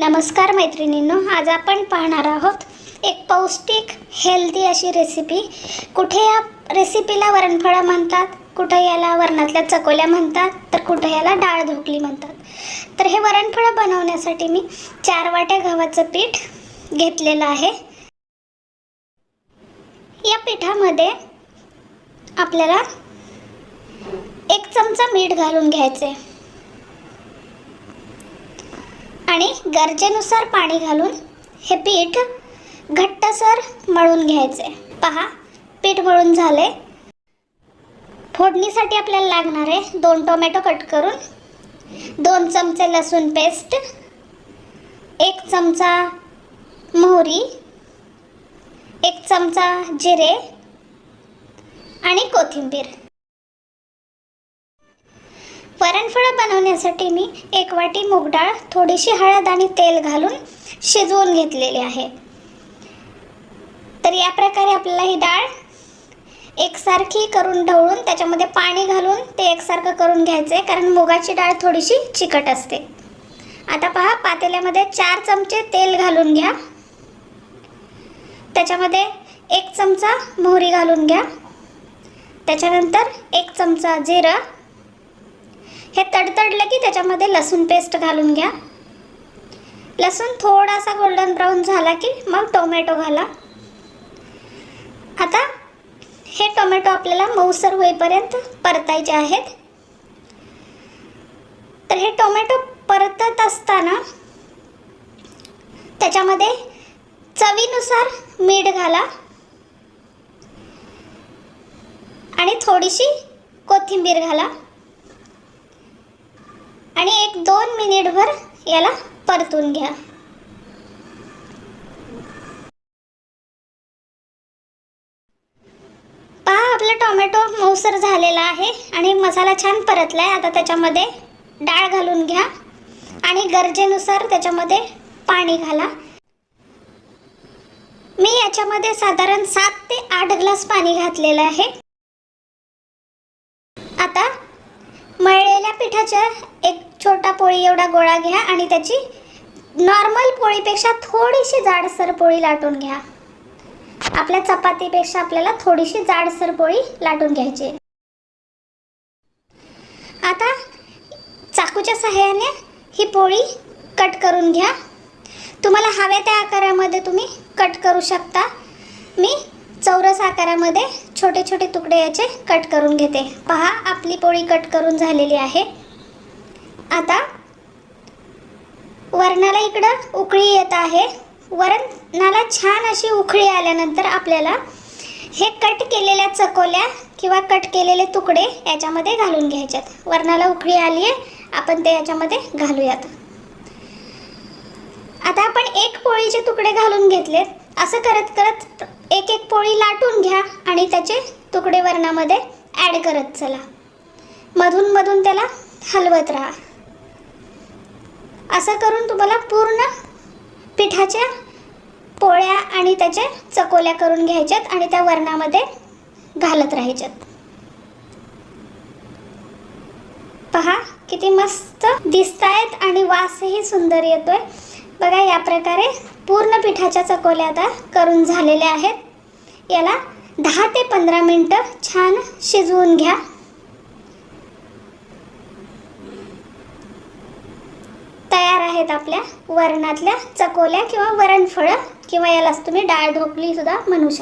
नमस्कार मैत्रिणींनो आज आपण पाहणार आहोत एक पौष्टिक हेल्दी अशी रेसिपी कुठे या रेसिपीला वरणफळं म्हणतात कुठे याला वरणातल्या चकोल्या म्हणतात तर कुठे याला डाळ ढोकली म्हणतात. तर हे वरणफळं बनवण्यासाठी मी चार वाट्या गव्हाचं पीठ घेतलेलं आहे. या पिठामध्ये आपल्याला एक चमचा मीठ घालून घ्यायचे आणि गरजेनुसार पाणी घालून हे पीठ घट्टसर मळून घ्यायचे. पहा पीठ मळून झाले. फोडणीसाठी आपल्याला लागणार आहे दोन टोमॅटो कट करून दोन चमचे लसूण पेस्ट एक चमचा मोहरी एक चमचा जिरे आणि कोथिंबीर. वरणफळं बनवण्यासाठी मी एक वाटी मूग डाळ थोडीशी हळद आणि तेल घालून शिजवून घेतलेली आहे. तर या प्रकारे आपल्याला ही डाळ एकसारखी करून ढवळून त्याच्यामध्ये पाणी घालून ते एकसारखं करून घ्यायचं आहे कारण मुगाची डाळ थोडीशी चिकट असते. आता पहा पातेल्यामध्ये चार चमचे तेल घालून घ्या. त्याच्यामध्ये एक चमचा मोहरी घालून घ्या. त्याच्यानंतर एक चमचा जिरं हे तडतडलं की त्याच्यामध्ये लसूण पेस्ट घालून घ्या. लसूण थोडासा गोल्डन ब्राऊन झाला की मग टोमॅटो घाला. आता हे टोमॅटो आपल्याला मऊसर होईपर्यंत परतायचे आहेत. तर हे टोमॅटो परतत असताना त्याच्यामध्ये चवीनुसार मीठ घाला. आणि थोडीशी कोथिंबीर घाला. आणि एक दोन मिनिटभर याला परतून घ्या. पहा आपला टोमॅटो मऊसर झालेला आहे आणि मसाला छान परतला आहे आता त्याच्यामध्ये डाळ घालून घ्या आणि गरजेनुसार त्याच्यामध्ये पाणी घाला. मी याच्यामध्ये साधारण सात ते आठ ग्लास पाणी घातलेलं आहे आता मळलेल्या पिठाच्या एक छोटा पोळी एवढा गोळा घ्या आणि त्याची नॉर्मल पोळीपेक्षा थोडीशी जाडसर पोळी लाटून घ्या. आपल्या चपातीपेक्षा आपल्याला थोडीशी जाडसर पोळी लाटून घ्यायची आता चाकूच्या सहाय्याने ही पोळी कट करून घ्या. तुम्हाला हव्या त्या आकारामध्ये तुम्ही कट करू शकता. मी चौरस आकारामध्ये छोटे छोटे तुकडे याचे कट करून घेते. पहा आपली पोळी कट करून झालेली आहे. आता वरणाला इकडं उकळी येत आहे. वरणाला छान अशी उकळी आल्यानंतर आपल्याला हे कट केलेल्या चकोल्या किंवा कट केलेले तुकडे याच्यामध्ये घालून घ्यायच्यात. वरणाला उकळी आली आहे आपण ते याच्यामध्ये घालूयात. आता आपण एक पोळीचे तुकडे घालून घेतलेत. असं करत करत एक एक पोळी लाटून घ्या आणि त्याचे तुकडे वरणामध्ये ॲड करत चला. मधून मधून त्याला हलवत राहा. असं करून तुम्हाला पूर्ण पिठाच्या पोळ्या आणि त्याच्या चकोल्या करून घ्यायच्यात आणि त्या वरणामध्ये घालत राहायच्यात. पहा किती मस्त दिसत आहेत आणि वासही सुंदर येतोय. बघा या प्रकारे पूर्ण पिठाच्या चकोल्या आता करून झालेल्या आहेत. याला दहा ते पंधरा मिनटं छान शिजवून घ्या. तयार आहेत आपल्या वरणातल्या चकोल्या किंवा वरणफळं किंवा यालाच तुम्ही डाळ ढोकली सुद्धा म्हणू शकता.